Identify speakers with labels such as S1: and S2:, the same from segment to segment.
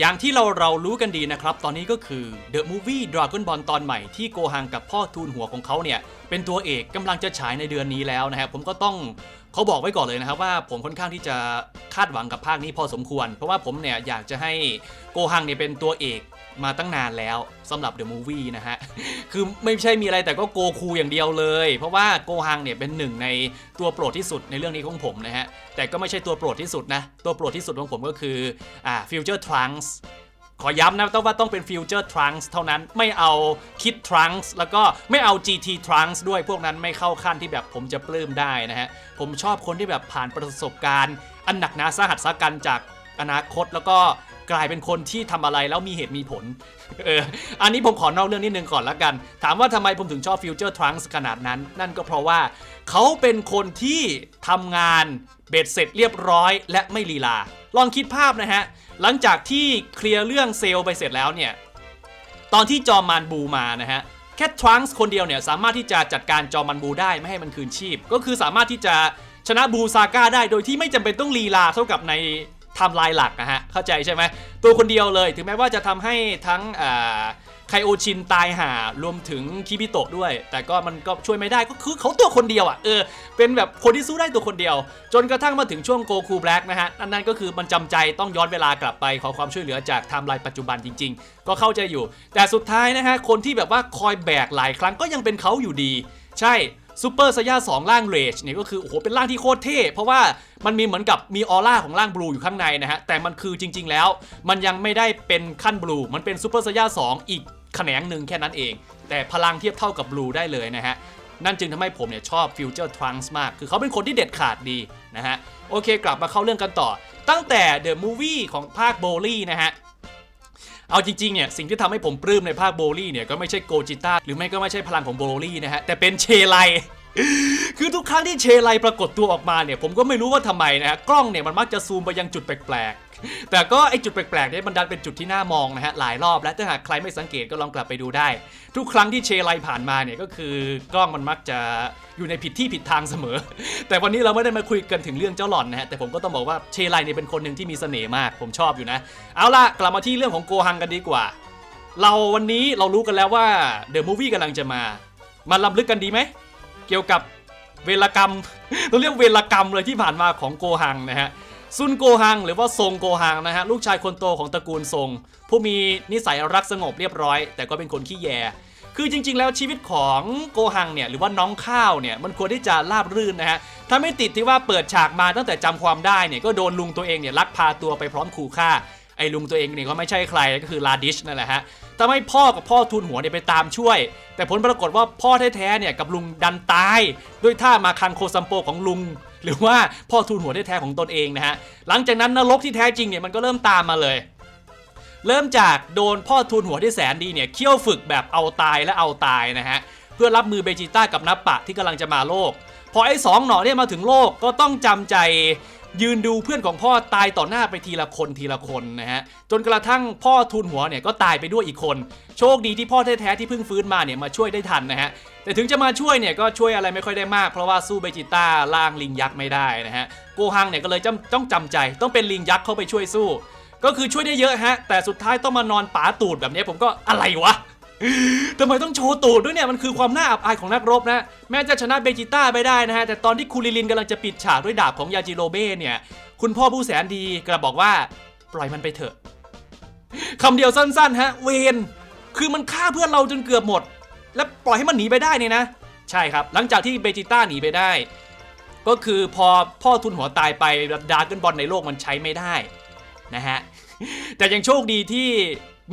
S1: อย่างที่เราเรารู้กันดีนะครับ ตอนนี้ก็คือ The Movie Dragon Ball ตอนใหม่ที่โกฮังกับพ่อทูนหัวของเขาเนี่ย เป็นตัวเอกกำลังจะฉายในเดือนนี้แล้วนะครับผมก็ต้องเขาบอกไว้ก่อนเลยนะครับว่าผมค่อนข้างที่จะคาดหวังกับภาคนี้พอสมควร เพราะว่าผมเนี่ยอยากจะให้โกฮังเนี่ยเป็นตัวเอก มาตั้งนานแล้วสำหรับ The Movie นะฮะ คือไม่ใช่มีอะไรแต่ก็โกคูอย่างเดียวเลย เพราะว่าโกฮังเนี่ยเป็นหนึ่งในตัวโปรดที่สุดในเรื่องนี้ของผมนะฮะ แต่ก็ไม่ใช่ตัวโปรดที่สุดนะ ตัวโปรดที่สุดของผมก็คืออ่า Future Trunks ขอย้ำนะต้องว่าต้องเป็น Future Trunks เท่านั้นไม่เอา Kid Trunks แล้วก็ไม่เอา GT Trunks ด้วยพวกนั้นไม่เข้าขั้นที่แบบผมจะปลื้มได้นะฮะ ผมชอบคนที่แบบผ่านประสบการณ์ อันหนักหนาสาหัสสากันจากอนาคตแล้วก็ กลายเป็นคนที่ทำอะไรแล้วมีเหตุมีผล เออ อันนี้ผมขอนอกเรื่องนิดนึงก่อนละกัน ถามว่าทำไมผมถึงชอบ Future Trunks ขนาดนั้น นั่นก็เพราะว่าเขาเป็นคนที่ทำงานเบ็ดเสร็จเรียบร้อยและไม่ลีลา ลองคิดภาพนะฮะ หลังจากที่เคลียร์เรื่องเซลล์ไปเสร็จแล้วเนี่ย ตอนที่จอมานบูมานะฮะแค่ทรังส์คนเดียวเนี่ยสามารถที่จะจัดการจอมันบูได้ไม่ให้มันคืนชีพ ก็คือสามารถที่จะชนะบูซาก้าได้โดยที่ไม่จำเป็นต้องลีลาเท่ากับใน ทม์ไลน์หลักนะฮะ เข้าใจใช่ไหมตัวคนเดียวเลย ถึงแม้ว่าจะทำให้ทั้งไคโอชินตายหารวมถึงคิบิโตะด้วย แต่ก็มันก็ช่วยไม่ได้ก็คือเขาตัวคนเดียวอะเออเป็นแบบคนที่สู้ได้ตัวคนเดียว จนกระทั่งมาถึงช่วงโกคูแบล็กนะฮะนั่นนั่นก็คือมันจำใจต้องย้อนเวลากลับไปขอความช่วยเหลือจากไทม์ไลน์ปัจจุบันจริง ๆ ก็เข้าใจอยู่ แต่สุดท้ายนะฮะคนที่แบบว่าคอยแบกหลายครั้งก็ยังเป็นเขาอยู่ดี ใช่ ซูเปอร์สยา2ร่างเรจเนี่ยก็คือโอ้โหเป็นร่างที่โคตรเท่เพราะว่ามันมีเหมือนกับมีออร่าของร่างบลูอยู่ข้างในนะฮะแต่มันคือจริง ๆ แล้ว มันยังไม่ได้เป็นขั้นบลูมันเป็นซูเปอร์สยา2อีกแขนงหนึ่งแค่นั้นเอง แต่พลังเทียบเท่ากับบลูได้เลยนะฮะนั่นจึงทำให้ผมเนี่ยชอบ Future Trunks มาก คือเขาเป็นคนที่เด็ดขาดดีนะฮะ โอเคกลับมาเข้าเรื่องกันต่อ ตั้งแต่ The Movie ของภาคโบลี่นะฮะ เอาจริงๆเนี่ยสิ่งที่ทำให้ผมปลื้มในภาคโบลี่เนี่ยก็ไม่ใช่โกจิต้าหรือไม่ก็ไม่ใช่พลังของโบลี่นะฮะแต่เป็นเชไล คือทุกครั้งที่เชไลปรากฏตัวออกมาเนี่ยผมก็ไม่รู้ว่าทำไมนะฮะกล้องเนี่ยมันมักจะซูมไปยังจุดแปลกๆ แต่ก็ไอจุดแปลกๆเนี่ยมันดันเป็นจุดที่น่ามองนะฮะหลายรอบแล้วถ้าหากใครไม่สังเกตก็ลองกลับไปดูได้ ทุกครั้งที่เชไลผ่านมาเนี่ยก็คือกล้องมันมักจะอยู่ในผิดที่ผิดทางเสมอ แต่วันนี้เราไม่ได้มาคุยกันถึงเรื่องเจ้าหล่อนนะฮะแต่ผมก็ต้องบอกว่าเชไลเนี่ยเป็นคนหนึ่งที่มีเสน่ห์มากผมชอบอยู่นะ เอาล่ะกลับมาที่เรื่องของโกฮังกันดีกว่า เราวันนี้เรารู้กันแล้วว่าเดอะมูฟวี่กำลังจะมา มาลำลึกกันดีไหม เกี่ยวกับเวรกรรมเราเรียกเวรกรรมเลยที่ผ่านมาของโกฮังนะฮะซุนโกฮังหรือว่าทรงโกฮังนะฮะลูกชายคนโตของตระกูลทรง ผู้มีนิสัยรักสงบเรียบร้อย แต่ก็เป็นคนขี้แยคือจริง ๆ แล้วชีวิตของโกฮังเนี่ยหรือว่าน้องข้าวเนี่ยมันควรที่จะราบรื่นนะฮะถ้าไม่ติดที่ว่าเปิดฉากมาตั้งแต่จำความได้เนี่ยก็โดนลุงตัวเองเนี่ยลักพาตัวไปพร้อมขู่ฆ่า ไอ้ลุงตัวเองเนี่ยก็ไม่ใช่ใครก็คือลาดิชนั่นแหละฮะทำให้พ่อกับพ่อทุนหัวเนี่ยไปตามช่วย แต่ผลปรากฏว่าพ่อแท้ๆเนี่ยกับลุงดันตายด้วยท่ามาคังโคซัมโปของลุง หรือว่าพ่อทุนหัวแท้ๆของตนเองนะฮะหลังจากนั้นนรกที่แท้จริงเนี่ยมันก็เริ่มตามมาเลยเริ่มจากโดนพ่อทุนหัวที่แสนดีเนี่ยเคี่ยวฝึกแบบเอาตายและเอาตายนะฮะ เพื่อรับมือเบจิต้ากับนับปะที่กำลังจะมาโลก พอไอ้สองหนอเนี่ยมาถึงโลกก็ต้องจำใจ ยืนดูเพื่อนของพ่อตายต่อหน้าไปทีละคนทีละคนนะฮะจนกระทั่งพ่อทุนหัวเนี่ยก็ตายไปด้วยอีกคน โชคดีที่พ่อแท้ๆที่เพิ่งฟื้นมาเนี่ยมาช่วยได้ทันนะฮะแต่ถึงจะมาช่วยเนี่ยก็ช่วยอะไรไม่ค่อยได้มาก เพราะว่าสู้เบจิต้าล่างลิงยักษ์ไม่ได้นะฮะโกฮังเนี่ยก็เลยจำต้องจำใจ ต้องเป็นลิงยักษ์เข้าไปช่วยสู้ ก็คือช่วยได้เยอะฮะแต่สุดท้ายต้องมานอนป๋าตูดแบบนี้ผมก็อะไรวะ ทำไมต้องโชว์ตูดด้วยเนี่ยมันคือความน่าอับอายของนักรบนะ แม้จะชนะเบจิต้าไปได้นะฮะ แต่ตอนที่คูริลินกำลังจะปิดฉากด้วยดาบของยาจิโรเบ้เนี่ย คุณพ่อผู้แสนดีกระบอกว่า ปล่อยมันไปเถอะคำเดียวสั้นๆ ฮะ เวนคือมันฆ่าเพื่อนเราจนเกือบหมด แล้วปล่อยให้มันหนีไปได้เนี่ยนะ ใช่ครับ หลังจากที่เบจิต้าหนีไปได้ ก็คือพอพ่อทุนหัวตายไปดาร์กเกิลบอลในโลกมันใช้ไม่ได้นะฮะแต่ยังโชคดีที่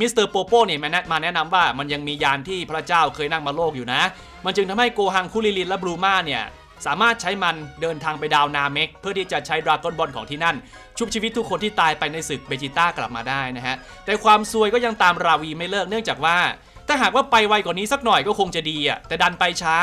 S1: มิสเตอร์โปโป้เนี่ยมาแนะมาแนะนำว่ามันยังมียานที่พระเจ้าเคยนั่งมาโลกอยู่นะ มันจึงทำให้โกฮังคุริลินและบลูมาเนี่ยสามารถใช้มันเดินทางไปดาวนาเมกเพื่อที่จะใช้ดราก้อนบอลของที่นั่น ชุบชีวิตทุกคนที่ตายไปในศึกเบจิต้ากลับมาได้นะฮะ แต่ความซวยก็ยังตามราวีไม่เลิกเนื่องจากว่า ถ้าหากว่าไปไวกว่านี้สักหน่อยก็คงจะดีอะแต่ดันไปช้า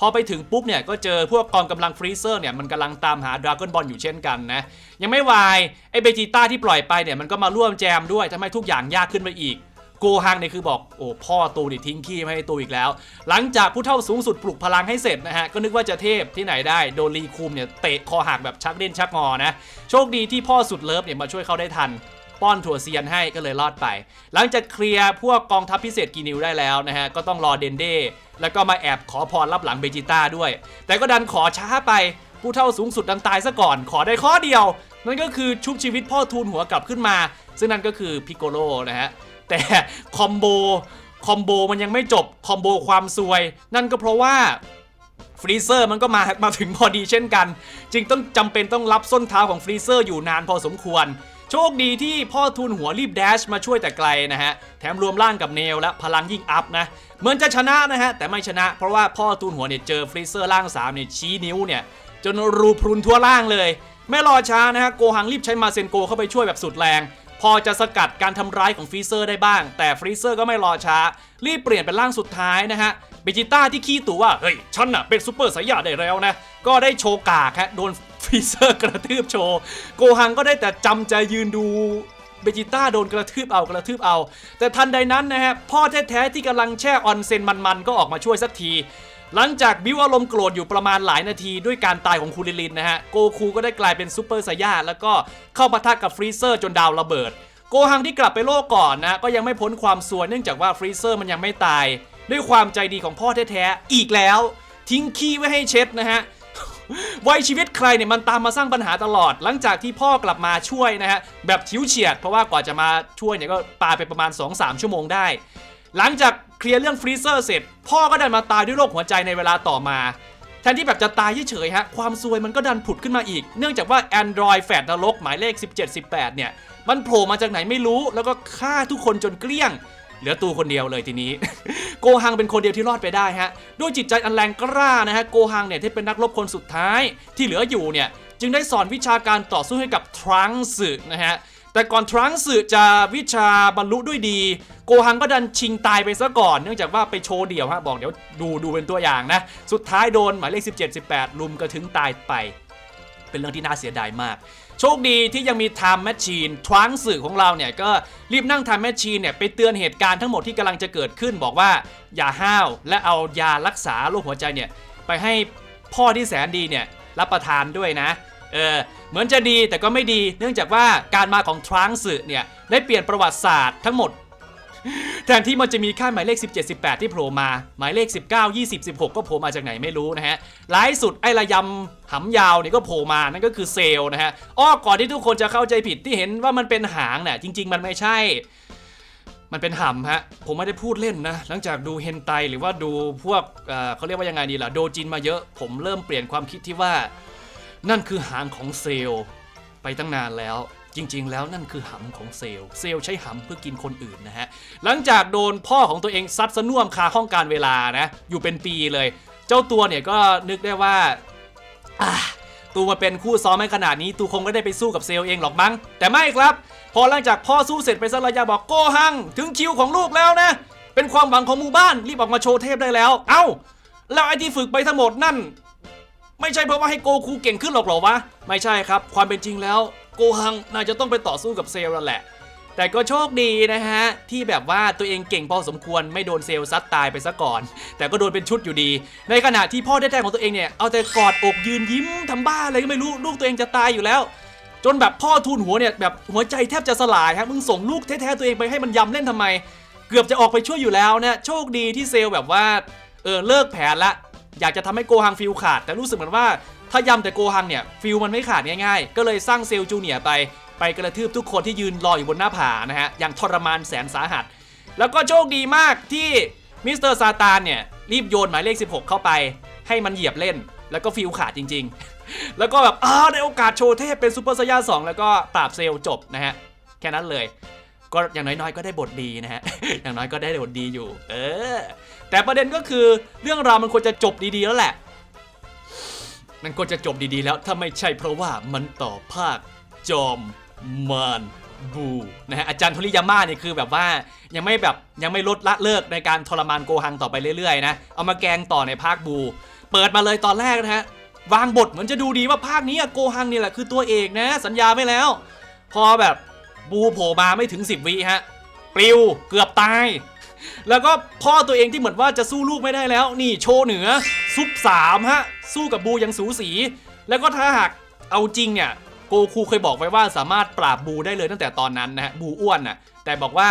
S1: พอไปถึงปุ๊บเนี่ยก็เจอพวกกองกำลังฟรีเซอร์เนี่ยมันกำลังตามหาดราก้อนบอลอยู่เช่นกันนะ ยังไม่วายไอ้เบจิต้าที่ปล่อยไปเนี่ยมันก็มาร่วมแจมด้วยทำให้ทุกอย่างยากขึ้นไปอีกโกฮังเนี่ยคือบอกโอ้พ่อตูนี่ทิ้งขี้ไม่ให้ตูอีกแล้ว หลังจากผู้เท่าสูงสุดปลุกพลังให้เสร็จนะฮะ ก็นึกว่าจะเทพที่ไหนได้โดนรีคูมเนี่ยเตะคอหักแบบชักเล่นชักงอนะ โชคดีที่พ่อสุดเลิฟเนี่ยมาช่วยเขาได้ทัน ป้อนถั่วเซียนให้ก็เลยรอดไป หลังจากเคลียร์พวกกองทัพพิเศษกีนิวได้แล้วนะฮะ ก็ต้องรอเดนเดแล้วก็มาแอบขอพรรับหลังเบจิต้าด้วย แต่ก็ดันขอช้าไปผู้เท่าสูงสุดดันตายซะก่อนขอได้ข้อเดียว นั่นก็คือชุบชีวิตพ่อทูลหัวกลับขึ้นมา ซึ่งนั่นก็คือพิโกโลนะฮะแต่คอมโบคอมโบมันยังไม่จบคอมโบความซวย นั่นก็เพราะว่าฟรีเซอร์มันก็มามาถึงพอดีเช่นกัน จึงต้องจำเป็นต้องรับส้นเท้าของฟรีเซอร์อยู่นานพอสมควร โชคดีที่พ่อทุนหัวรีบแดชมาช่วยแต่ไกลนะฮะ แถมรวมร่างกับเนลและพลังยิ่งอัพนะเหมือนจะชนะนะฮะ แต่ไม่ชนะเพราะว่าพ่อทุนหัวเนี่ยเจอฟรีเซอร์ร่าง3เนี่ยชี้นิ้วเนี่ย จนรูพรุนทั่วร่างเลย ไม่รอช้านะฮะโกหังรีบใช้มาเซนโกเข้าไปช่วยแบบสุดแรง พอจะสกัดการทำร้ายของฟรีเซอร์ได้บ้าง แต่ฟรีเซอร์ก็ไม่รอช้า รีบเปลี่ยนเป็นร่างสุดท้ายนะฮะเบจิต้าที่ขี้ตัวว่าเฮ้ยฉันน่ะเป็นซูเปอร์สายยาได้แล้วนะก็ได้โชว์กากฮะโดน ฟรีเซอร์กระทืบโชว์โกหังก็ได้แต่จำใจยืนดูเบจิต้าโดนกระทืบเอากระทืบเอา แต่ทันใดนั้นนะฮะพ่อแท้ๆที่กำลังแช่ออนเซนมันๆก็ออกมาช่วยสักที หลังจากบิวอารมณ์โกรธอยู่ประมาณหลายนาทีด้วยการตายของคูริลินนะฮะโกคูก็ได้กลายเป็นซูเปอร์ไซย่าแล้วก็เข้าปะทะกับฟรีเซอร์จนดาวระเบิด โกฮังที่กลับไปโลกก่อนนะก็ยังไม่พ้นความสวยเนื่องจากว่าฟรีเซอร์มันยังไม่ตาย ด้วยความใจดีของพ่อแท้ๆอีกแล้ว ทิ้งขี้ไว้ให้เช็ดนะฮะ วัยชีวิตใครเนี่ยมันตามมาสร้างปัญหาตลอด หลังจากที่พ่อกลับมาช่วยนะฮะแบบชิวเฉียด เพราะว่ากว่าจะมาช่วยเนี่ยก็ปาไปประมาณ 2-3 ชั่วโมงได้ หลังจากเคลียร์เรื่องฟรีเซอร์เสร็จ พ่อก็ดันมาตายด้วยโรคหัวใจในเวลาต่อมาแทนที่แบบจะตายเฉยๆฮะ ความซวยมันก็ดันผุดขึ้นมาอีก เนื่องจากว่า Android แฟดนรกหมายเลข 17-18 เนี่ย มันโผล่มาจากไหนไม่รู้ แล้วก็ฆ่าทุกคนจนเกลี้ยง เหลือตูคนเดียวเลยทีนี้ โกฮังเป็นคนเดียวที่รอดไปได้ฮะด้วยจิตใจอันแรงกล้านะฮะโกฮังเนี่ยที่เป็นนักรบคนสุดท้ายที่เหลืออยู่เนี่ยจึงได้สอนวิชาการต่อสู้ให้กับทรังสึนะฮะแต่ก่อนทรังสึจะวิชาบรรลุด้วยดี โกฮังก็ดันชิงตายไปซะก่อน เนื่องจากว่าไปโชว์เดี่ยวฮะบอกเดี๋ยวดูดูเป็นตัวอย่างนะ สุดท้ายโดนหมายเลข17 18 ลุมกระถึงตายไป เป็นเรื่องที่น่าเสียดายมาก โชคดีที่ยังมี Time Machine ทวางสื่อของเราเนี่ยก็รีบนั่ง Time Machine เนี่ยไปเตือนเหตุการณ์ทั้งหมดที่กำลังจะเกิดขึ้น บอกว่าอย่าห้าวและเอายารักษาโรคหัวใจเนี่ยไปให้พ่อที่แสนดีเนี่ยรับประทานด้วยนะเออเหมือนจะดีแต่ก็ไม่ดี เนื่องจากว่าการมาของทรางสึเนี่ยได้เปลี่ยนประวัติศาสตร์ทั้งหมด แทนที่มันจะมีค่าหมายเลข 17 18 ที่โผล่มา หมายเลข 19 20 16 ก็โผล่มาจากไหนไม่รู้นะฮะหลายสุดไอ้ระยำหำยาวเนี่ยก็โผล่มานั่นก็คือเซลล์นะฮะอ้อก่อนที่ทุกคนจะเข้าใจผิดที่เห็นว่ามันเป็นหางเนี่ยจริง ๆ มันไม่ใช่ มันเป็นหำฮะผมไม่ได้พูดเล่นนะ หลังจากดูเฮนไตหรือว่าดูพวกเอ่อเขาเรียกว่ายังไงดีล่ะโดจินมาเยอะ ผมเริ่มเปลี่ยนความคิดที่ว่า นั่นคือหางของเซลไปตั้งนานแล้ว จริง ๆ แล้วนั่นคือหำของเซลล์เซลล์ใช้หำเพื่อกินคนอื่นนะฮะ หลังจากโดนพ่อของตัวเองซัดสน่วมคาห้องการเวลานะ อยู่เป็นปีเลย เจ้าตัวเนี่ยก็นึกได้ว่าอะตูมาเป็นคู่ซ้อมให้ขนาดนี้ ตูคงไม่ได้ไปสู้กับเซลล์เองหรอกมั้ง แต่ไม่ครับ พอหลังจากพ่อสู้เสร็จไปสักระยะบอกโกหัง ถึงคิวของลูกแล้วนะ เป็นความหวังของหมู่บ้านรีบออกมาโชว์เทพได้แล้ว เอ้า แล้วไอที่ฝึกไปทั้งหมดนั่น ไม่ใช่เพราะว่าให้โกคูเก่งขึ้นหรอกหรอวะ ไม่ใช่ครับ ความเป็นจริงแล้ว โกหังน่าจะต้องไปต่อสู้กับเซลล์นั่นแหละ แต่ก็โชคดีนะฮะ ที่แบบว่าตัวเองเก่งพอสมควรไม่โดนเซลล์ซัดตายไปซะก่อน แต่ก็โดนเป็นชุดอยู่ดี ในขณะที่พ่อแท้ๆของตัวเองเนี่ย เอาแต่กอดอกยืนยิ้มทำบ้าอะไรก็ไม่รู้ลูกตัวเองจะตายอยู่แล้ว จนแบบพ่อทูลหัวเนี่ยแบบหัวใจแทบจะสลายฮะมึงส่งลูกแท้ๆตัวเองไปให้มันยำเล่นทำไม เกือบจะออกไปช่วยอยู่แล้วนะโชคดีที่เซลล์แบบว่าเออเลิกแผนละอยากจะทำให้โกฮังฟิลขาด แต่รู้สึกเหมือนว่า ถ้ายำแต่โกฮังเนี่ยฟิลมันไม่ขาดง่ายๆ ก็เลยสร้างเซลจูเนียไป ไปกระทืบทุกคนที่ยืนรออยู่บนหน้าผานะฮะอย่างทรมานแสนสาหัส แล้วก็โชคดีมากที่มิสเตอร์ซาตานเนี่ยรีบโยนหมายเลข 16 เข้าไป ให้มันเหยียบเล่น แล้วก็ฟิลขาดจริง ๆ แล้วก็แบบอ้าวได้โอกาสโชว์เทพเป็นซูเปอร์ไซย่า2แล้วก็ปราบเซลจบนะฮะแค่นั้นเลยก็อย่างน้อยๆ ก็ได้บทดีนะฮะ อย่างน้อยก็ได้บทดีอยู่ เออ แต่ประเด็นก็คือเรื่องราวมันควรจะจบดีๆแล้วแหละ มันควรจะจบดีๆ แล้วถ้าไม่ใช่เพราะว่ามันต่อภาคจอมมานบูนะฮะอาจารย์โทริยาม่าเนี่ยคือแบบว่ายังไม่แบบยังไม่ลดละเลิกในการทรมานโกหังต่อไปเรื่อยๆนะเอามาแกงต่อในภาคบู เปิดมาเลยตอนแรกนะฮะวางบทเหมือนจะดูดีว่าภาคนี้อะโกหังนี่แหละคือตัวเอกนะ สัญญาไม่แล้ว พอแบบบูโผล่มาไม่ถึง 10วิฮะปลิวเกือบตาย แล้วก็พ่อตัวเองที่เหมือนว่าจะสู้ลูกไม่ได้แล้ว นี่โชว์เหนือซุปสามฮะสู้กับบูยังสูสี แล้วก็ถ้าหากเอาจริงเนี่ยโกคูเคยบอกไว้ว่าสามารถปราบบูได้เลยตั้งแต่ตอนนั้นนะฮะบูอ้วนน่ะแต่บอกว่า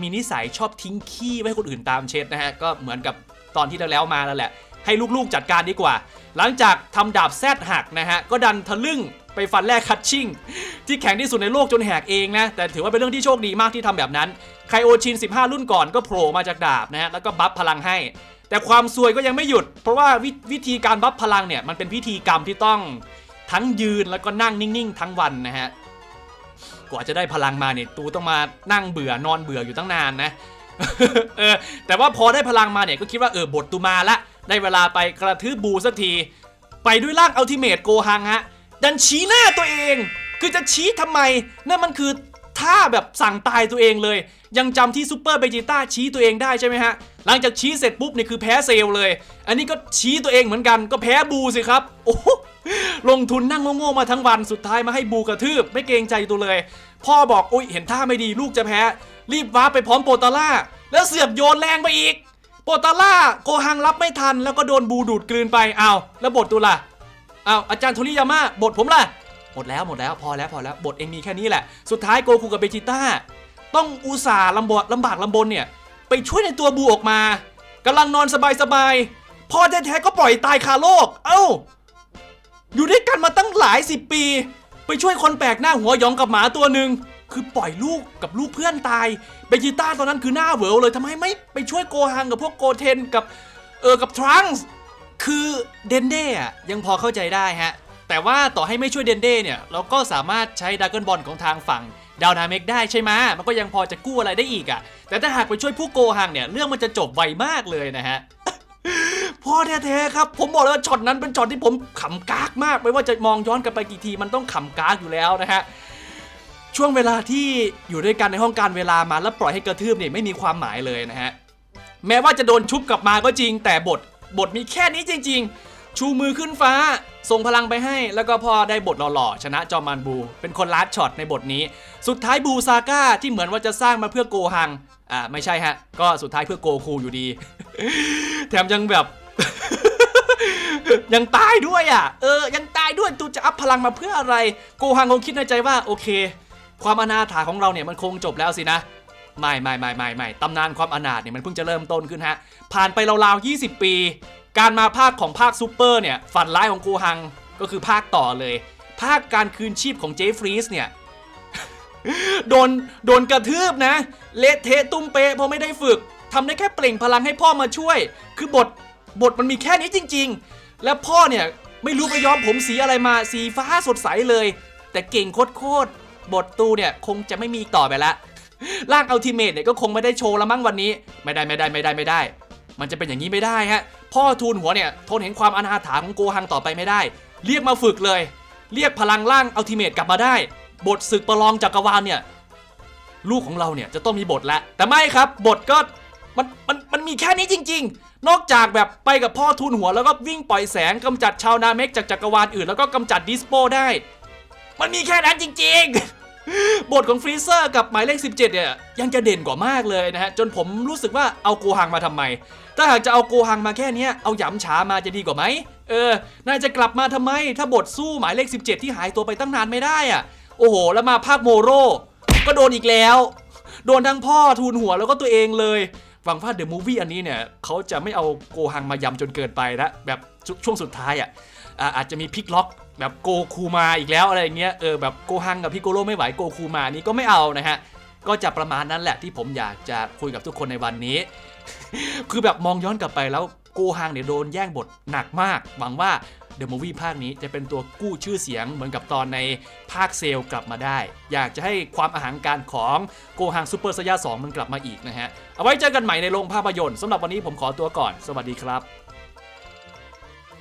S1: มีนิสัยชอบทิ้งขี้ไว้ให้คนอื่นตามเช็ดนะฮะก็เหมือนกับตอนที่แล้วมาแล้วแหละ ให้ลูกๆจัดการดีกว่า หลังจากทำดาบแซดหักนะฮะก็ดันทะลึ่งไปฟันแรกคัตชิ่งที่แข็งที่สุดในโลกจนแหกเองนะแต่ถือว่าเป็นเรื่องที่โชคดีมากที่ทำแบบนั้น ไคโอชิน 15 รุ่นก่อนก็โผล่มาจากดาบนะฮะแล้วก็บัฟพลังให้ แต่ความซวยก็ยังไม่หยุด เพราะว่าวิวิธีการบัฟพลังเนี่ยมันเป็นพิธีกรรมที่ต้องทั้งยืนแล้วก็นั่งนิ่งๆ ทั้งวันนะฮะกว่าจะได้พลังมาเนี่ยตูต้องมานั่งเบื่อนอนเบื่ออยู่ตั้งนานนะเออแต่ว่าพอได้พลังมาเนี่ยก็คิดว่าเออบทตูมาละได้เวลาไปกระทืบบูสักที ไปด้วยร่างอัลติเม e โกฮังฮะดันชี้หน้าตัวเอง คือจะชี้ทำไมนั่นมันคือ ท่าแบบสั่งตายตัวเองเลย ยังจำที่ซูเปอร์เบจิต้าชี้ตัวเองได้ใช่ไหมฮะ หลังจากชี้เสร็จปุ๊บนี่คือแพ้เซลเลย อันนี้ก็ชี้ตัวเองเหมือนกันก็แพ้บูสิครับ โอ้โหลงทุนนั่งโง่ๆมาทั้งวันสุดท้ายมาให้บูกระทืบ ไม่เกรงใจตัวเลย พ่อบอกอุ้ยเห็นท่าไม่ดีลูกจะแพ้ รีบว้าไปพร้อมโปรตาล่า แล้วเสือบโยนแรงไปอีก โปรตาล่าโกฮังรับไม่ทันแล้วก็โดนบูดูดกลืนไปอ้าวแล้วบทตัวล่ะอ้าวอาจารย์โทริยาม่าบทผมล่ะ หมดแล้วหมดแล้วพอแล้วพอแล้วบทเองมีแค่นี้แหละ สุดท้ายโกคูกับเบจิต้าต้องอุตส่าห์ลำบากลำบากลำบนเนี่ย ไปช่วยในตัวบูออกมากำลังนอนสบายๆพ่อแท้ๆก็ปล่อยตายคาโลก เอ้า อยู่ด้วยกันมาตั้งหลายสิบปี ไปช่วยคนแปลกหน้าหัวหยองกับหมาตัวหนึ่งคือปล่อยลูกกับลูกเพื่อนตายเบจิต้าตอนนั้นคือหน้าเหวอเลยทำไมไม่ไปช่วยโกฮังกับพวกโกเทนกับเออกับทรังส์คือเดนเด้อะยังพอเข้าใจได้ฮะ แต่ว่าต่อให้ไม่ช่วยเดนเด้เนี่ยเราก็สามารถใช้ด r ก g นบอลของทางฝั่งดาวนาเมกได้ใช่ไหมมันก็ยังพอจะกู้อะไรได้อีกอะ แต่ถ้าหากไปช่วยผู้โกหังเนี่ยเรื่องมันจะจบไวมากเลยนะฮะพ่อแท้ๆครับ ผมบอกเลยว่าช็อตนั้นเป็นช็อตที่ผมขำกากมาก ไม่ว่าจะมองย้อนกลับไปกี่ทีมันต้องขำกากอยู่แล้วนะฮะช่วงเวลาที่อยู่ด้วยกันในห้องการเวลามาแล้วปล่อยให้กระทืบเนี่ยไม่มีความหมายเลยนะฮะแม้ว่าจะโดนชุบกลับมาก็จริง แต่บทบทมีแค่นี้จริง ๆ ชูมือขึ้นฟ้า ส่งพลังไปให้ แล้วก็พอได้บทหล่อๆ ชนะจอมันบู เป็นคนลัดช็อตในบทนี้ สุดท้ายบูซาก้าที่เหมือนว่าจะสร้างมาเพื่อโกฮัง อ่า ไม่ใช่ฮะ ก็สุดท้ายเพื่อโกคูอยู่ดี แถมยังแบบ ยังตายด้วยอะ เออ ยังตายด้วยตูจะอัพพลังมาเพื่ออะไร โกฮังคงคิดในใจว่าโอเค ความอนาถาของเราเนี่ยมันคงจบแล้วสินะไม่ไม่ไม่ไม่ไม่ตำนานความอนาถเนี่ยมันเพิ่งจะเริ่มต้นขึ้นฮะ ผ่านไปราวๆ20 ปี การมาภาคของภาคซูเปอร์เนี่ยฝันร้ายของโกฮังก็คือภาคต่อเลย ภาคการคืนชีพของเจฟฟรีสเนี่ยโดนโดนกระทืบนะเละเทะตุ้มเปะเพราะไม่ได้ฝึกทำได้แค่เปล่งพลังให้พ่อมาช่วย คือบทบทมันมีแค่นี้จริง ๆ แล้วพ่อเนี่ยไม่รู้ไปย้อมผมสีอะไรมาสีฟ้าสดใสเลย แต่เก่งโคตรบทตูเนี่ยคงจะไม่มีต่อไปละร่างอัลติเมทเนี่ยก็คงไม่ได้โชว์ละมั้งวันนี้ ไม่ได้ไม่ได้ไม่ได้ไม่ได้ มันจะเป็นอย่างนี้ไม่ได้ฮะ พ่อทูลหัวเนี่ยทนเห็นความอนาถาของโกฮังต่อไปไม่ได้ เรียกมาฝึกเลย เรียกพลังร่างอัลติเมทกลับมาได้ บทศึกประลองจักรวาลเนี่ยลูกของเราเนี่ยจะต้องมีบทแล้วแต่ไม่ครับบทก็มันมันมันมีแค่นี้จริง ๆ นอกจากแบบไปกับพ่อทูลหัวแล้วก็วิ่งปล่อยแสงกำจัดชาวนาเมกจากจักรวาลอื่นแล้วก็กำจัดดิสโปได้ มันมีแค่นั้นจริง ๆ บทของฟรีเซอร์กับหมายเลข 17 เนี่ยยังจะเด่นกว่ามากเลยนะฮะ จนผมรู้สึกว่าเอาโกฮังมาทำไม ถ้าหากจะเอาโกฮังมาแค่นี้เอาหยำฉามาจะดีกว่าไหมเออนายจะกลับมาทำไม ถ้าบทสู้หมายเลข 17 ที่หายตัวไปตั้งนานไม่ได้อะโอ้โห แล้วมาภาคโมโรก็โดนอีกแล้ว โดนทั้งพ่อทูลหัวแล้วก็ตัวเองเลยหวังว่าเดอะมูฟวี่อันนี้เนี่ยเขาจะไม่เอาโกฮังมายำจนเกินไปนะแบบชช่วงสุดท้ายอะอ่าอาจจะมีพลิกล็อก แบบโกคูมาอีกแล้วอะไรอย่างเงี้ยเออแบบโกฮังกับพิโกโร่ไม่ไหวโกคูมานี่ก็ไม่เอานะฮะก็จะประมาณนั้นแหละที่ผมอยากจะคุยกับทุกคนในวันนี้ คือแบบมองย้อนกลับไปแล้วโกฮังเนี่ยโดนแย่งบทหนักมาก หวังว่าเดอะมูวี่ภาคนี้จะเป็นตัวกู้ชื่อเสียงเหมือนกับตอนในภาคเซลกลับมาได้ อยากจะให้ความอาหารการของโกฮังซูเปอร์สยา2มันกลับมาอีกนะฮะ เอาไว้เจอกันใหม่ในโรงภาพยนตร์สำหรับวันนี้ผมขอตัวก่อน สวัสดีครับ